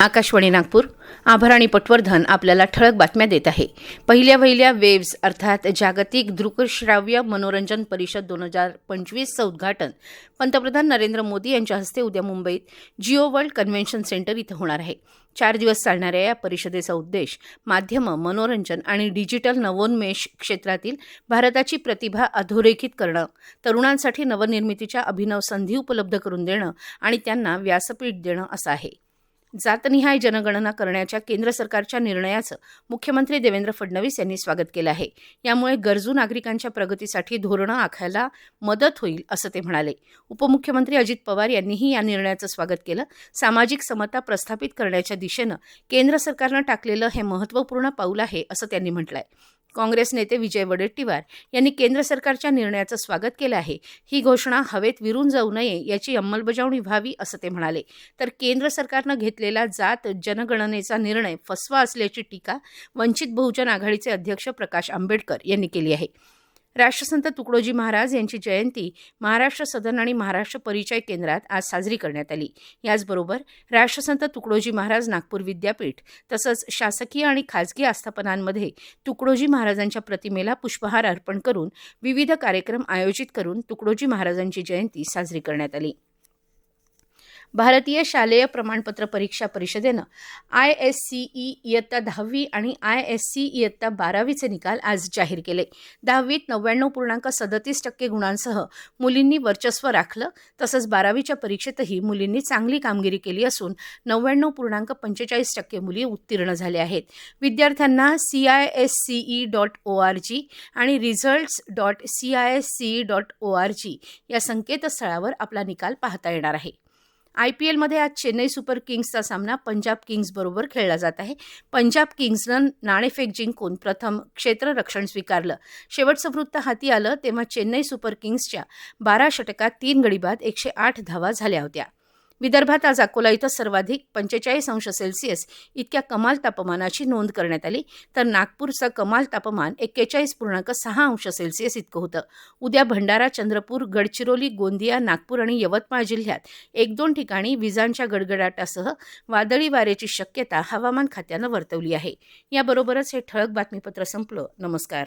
आकाशवाणी नागपूर. आभराणी पटवर्धन आपल्याला ठळक बातम्या देत आहे. पहिल्या वहिल्या वेव्ज अर्थात जागतिक दृकश्राव्य मनोरंजन परिषद दोन हजार पंचवीसचं उद्घाटन पंतप्रधान नरेंद्र मोदी यांच्या हस्ते उद्या मुंबईत जिओ वर्ल्ड कन्व्हेन्शन सेंटर इथं होणार आहे. चार दिवस चालणाऱ्या या परिषदेचा उद्देश माध्यमं मनोरंजन आणि डिजिटल नवोन्मेष क्षेत्रातील भारताची प्रतिभा अधोरेखित करणं तरुणांसाठी नवनिर्मितीच्या अभिनव संधी उपलब्ध करून देणं आणि त्यांना व्यासपीठ देणं असं आहे. जातनिहाय जनगणना करण्याच्या केंद्र सरकारच्या निर्णयाचं मुख्यमंत्री देवेंद्र फडणवीस यांनी स्वागत केलं आहे. यामुळे गरजू नागरिकांच्या प्रगतीसाठी धोरणं आखायला मदत होईल असं ते म्हणाले. उपमुख्यमंत्री अजित पवार यांनीही या निर्णयाचं स्वागत केलं. सामाजिक समता प्रस्थापित करण्याच्या दिशेनं केंद्र सरकारनं टाकलेलं हे महत्त्वपूर्ण पाऊल आहे असं त्यांनी म्हटलंय. काँग्रेस नेते विजय वडेट्टीवार यांनी केंद्र सरकारच्या निर्णयाचं स्वागत केलं आहे. ही घोषणा हवेत विरून जाऊ नये याची अंमलबजावणी व्हावी असं ते म्हणाले. तर केंद्र सरकारनं घेतलेला जात जनगणनेचा निर्णय फसवा असल्याची टीका वंचित बहुजन आघाडीचे अध्यक्ष प्रकाश आंबेडकर यांनी केली आहे. राष्ट्रसंत तुकडोजी महाराज यांची जयंती महाराष्ट्र सदन आणि महाराष्ट्र परिचय केंद्रात आज साजरी करण्यात आली. याचबरोबर राष्ट्रसंत तुकडोजी महाराज नागपूर विद्यापीठ तसंच शासकीय आणि खाजगी आस्थापनांमध्ये तुकडोजी महाराजांच्या प्रतिमेला पुष्पहार अर्पण करून विविध कार्यक्रम आयोजित करून तुकडोजी महाराजांची जयंती साजरी करण्यात आली. भारतीय शालेय प्रमाणपत्र परीक्षा परिषदेनं आय एस सी ई इयत्ता दहावी आणि आय एस सी इयत्ता बारावीचे निकाल आज जाहीर केले. दहावीत नव्याण्णव पूर्णांक सदतीस टक्के गुणांसह मुलींनी वर्चस्व राखलं तसंच बारावीच्या परीक्षेतही मुलींनी चांगली कामगिरी केली असून नव्याण्णव पूर्णांक पंचेचाळीस टक्के मुली उत्तीर्ण झाल्या आहेत. विद्यार्थ्यांना C I S C E dot O R G आणि results dot C I S C E dot O R G या संकेतस्थळावर आपला निकाल पाहता येणार आहे. आय पी एलमध्ये आज चेन्नई सुपर किंग्सचा सामना पंजाब किंग्सबरोबर खेळला जात आहे. पंजाब किंग्सनं नाणेफेक जिंकून प्रथम क्षेत्ररक्षण स्वीकारलं. शेवटचं वृत्त हाती आलं तेव्हा चेन्नई सुपर किंग्सच्या बारा षटकात तीन गडीबाद एकशे आठ धावा झाल्या होत्या. विदर्भात आज अकोला इथं सर्वाधिक पंचेचाळीस अंश सेल्सिअस इतक्या कमाल तापमानाची नोंद करण्यात आली. तर नागपूरचं कमाल तापमान एक्केचाळीस पूर्णांक सहा अंश सेल्सिअस इतकं होतं. उद्या भंडारा चंद्रपूर गडचिरोली गोंदिया नागपूर आणि यवतमाळ जिल्ह्यात एक दोन ठिकाणी विजांच्या गडगडाटासह वादळी वाऱ्याची शक्यता हवामान खात्यानं वर्तवली आहे. याबरोबरच हे ठळक बातमीपत्र संपलं. नमस्कार.